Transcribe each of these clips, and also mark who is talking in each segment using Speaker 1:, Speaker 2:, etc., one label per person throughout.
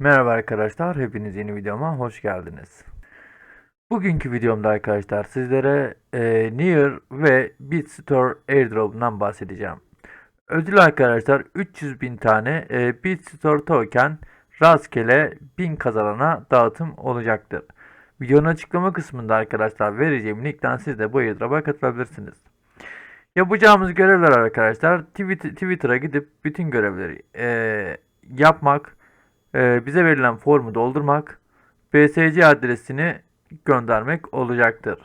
Speaker 1: Merhaba arkadaşlar, hepiniz yeni videoma hoş geldiniz. Bugünkü videomda arkadaşlar sizlere e, Near ve BitStore airdrop'undan bahsedeceğim. Ödül arkadaşlar 300 bin tane e, BitStore token rastgele 1000 kazanana dağıtım olacaktır. Videonun açıklama kısmında arkadaşlar vereceğim linkten siz de bu airdrop'a katılabilirsiniz. Yapacağımız görevler arkadaşlar Twitter- Twitter'a gidip bütün görevleri e, yapmak, e, bize verilen formu doldurmak, BSC adresini göndermek olacaktır.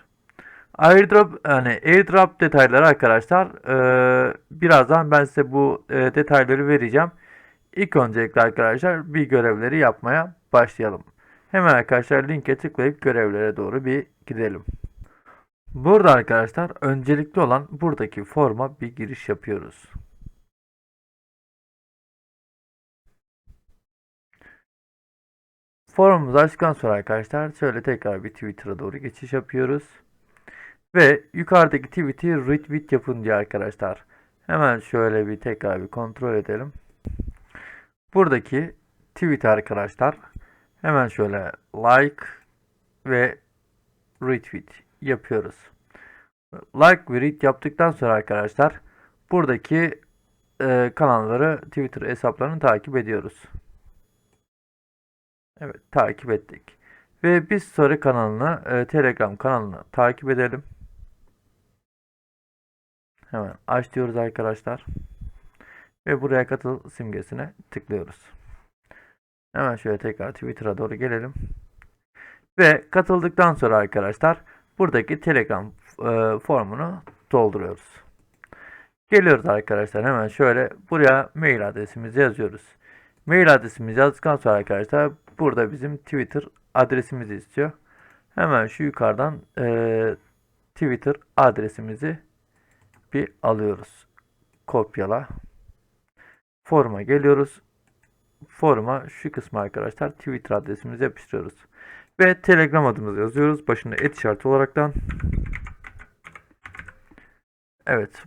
Speaker 1: Airdrop yani airdrop detayları arkadaşlar e, birazdan ben size bu e, detayları vereceğim. İlk öncelikle arkadaşlar bir görevleri yapmaya başlayalım. Hemen arkadaşlar linke tıklayıp görevlere doğru bir gidelim. Burada arkadaşlar öncelikli olan buradaki forma bir giriş yapıyoruz. Forumumuzu açtıktan sonra arkadaşlar şöyle tekrar bir Twitter'a doğru geçiş yapıyoruz. Ve yukarıdaki tweet'i retweet yapın diyor arkadaşlar. Hemen şöyle bir tekrar bir kontrol edelim. Buradaki tweet arkadaşlar hemen şöyle like ve retweet yapıyoruz. Like ve retweet yaptıktan sonra arkadaşlar buradaki e, kanalları Twitter hesaplarını takip ediyoruz. Evet takip ettik. Ve biz story kanalını, e, Telegram kanalını takip edelim. Hemen aç diyoruz arkadaşlar. Ve buraya katıl simgesine tıklıyoruz. Hemen şöyle tekrar Twitter'a doğru gelelim. Ve katıldıktan sonra arkadaşlar buradaki Telegram e, formunu dolduruyoruz. Geliyoruz arkadaşlar hemen şöyle buraya mail adresimizi yazıyoruz. Mail adresimizi yazdıktan sonra arkadaşlar burada bizim Twitter adresimizi istiyor. Hemen şu yukarıdan e, Twitter adresimizi bir alıyoruz. Kopyala. Forma geliyoruz. Forma şu kısmı arkadaşlar Twitter adresimizi yapıştırıyoruz. Ve Telegram adımızı yazıyoruz. Başında et işareti olaraktan. Evet.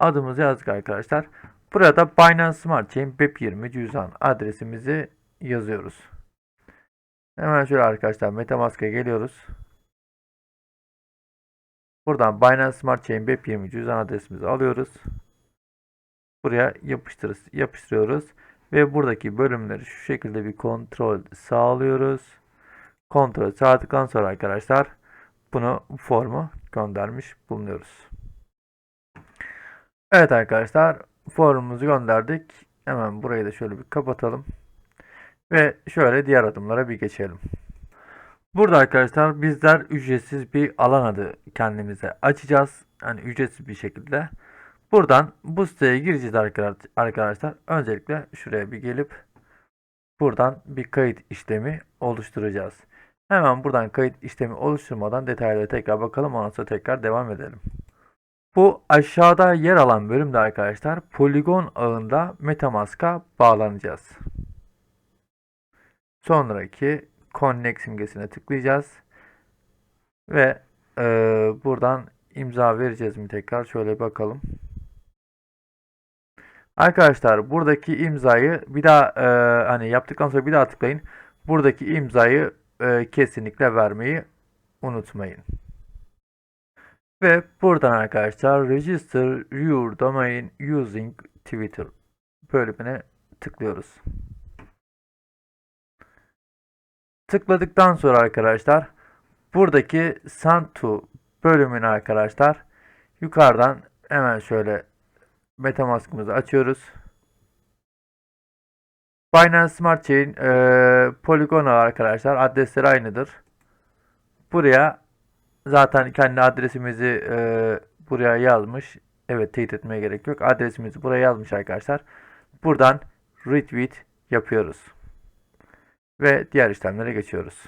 Speaker 1: Adımızı yazdık arkadaşlar. Burada Binance Smart Chain BEP20 cüzdan adresimizi yazıyoruz. Hemen şöyle arkadaşlar Metamask'a geliyoruz. Buradan Binance Smart Chain BEP20 cüzdan adresimizi alıyoruz. Buraya yapıştırırız, yapıştırıyoruz. Ve buradaki bölümleri şu şekilde bir kontrol sağlıyoruz. Kontrol sağladıktan sonra arkadaşlar bunu bu formu göndermiş bulunuyoruz. Evet arkadaşlar formumuzu gönderdik. Hemen burayı da şöyle bir kapatalım. Ve şöyle diğer adımlara bir geçelim. Burada arkadaşlar bizler ücretsiz bir alan adı kendimize açacağız. Yani ücretsiz bir şekilde. Buradan bu siteye gireceğiz arkadaş- arkadaşlar. Öncelikle şuraya bir gelip buradan bir kayıt işlemi oluşturacağız. Hemen buradan kayıt işlemi oluşturmadan detaylara tekrar bakalım. Ondan sonra tekrar devam edelim. Bu aşağıda yer alan bölümde arkadaşlar Polygon ağında Metamask'a bağlanacağız. Sonraki Connect simgesine tıklayacağız. Ve e, buradan imza vereceğiz mi tekrar şöyle bakalım. Arkadaşlar buradaki imzayı bir daha e, hani yaptıktan sonra bir daha tıklayın. Buradaki imzayı e, kesinlikle vermeyi unutmayın. Ve buradan arkadaşlar Register Your Domain Using Twitter bölümüne tıklıyoruz. Tıkladıktan sonra arkadaşlar buradaki Send to bölümünü arkadaşlar yukarıdan hemen şöyle Metamask'ımızı açıyoruz. Binance Smart Chain e, Polygon ağı arkadaşlar adresleri aynıdır. Buraya zaten kendi adresimizi e, buraya yazmış. Evet teyit etmeye gerek yok. Adresimizi buraya yazmış arkadaşlar. Buradan retweet yapıyoruz. Ve diğer işlemlere geçiyoruz.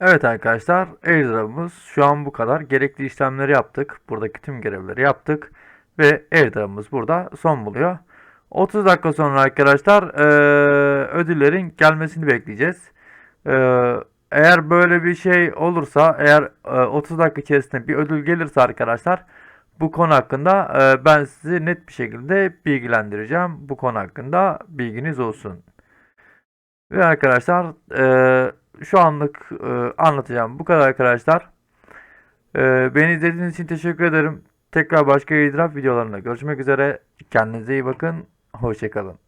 Speaker 1: Evet arkadaşlar airdrop'umuz şu an bu kadar. Gerekli işlemleri yaptık. Buradaki tüm görevleri yaptık. Ve airdrop'umuz burada son buluyor. 30 dakika sonra arkadaşlar eee, ödüllerin gelmesini bekleyeceğiz. Eee, eğer böyle bir şey olursa eğer e, 30 dakika içerisinde bir ödül gelirse arkadaşlar bu konu hakkında e, ben sizi net bir şekilde bilgilendireceğim. Bu konu hakkında bilginiz olsun. Ve arkadaşlar eee, şu anlık eee, anlatacağım bu kadar arkadaşlar. Eee, beni izlediğiniz için teşekkür ederim. Tekrar başka itiraf videolarında görüşmek üzere. Kendinize iyi bakın. Hoşçakalın.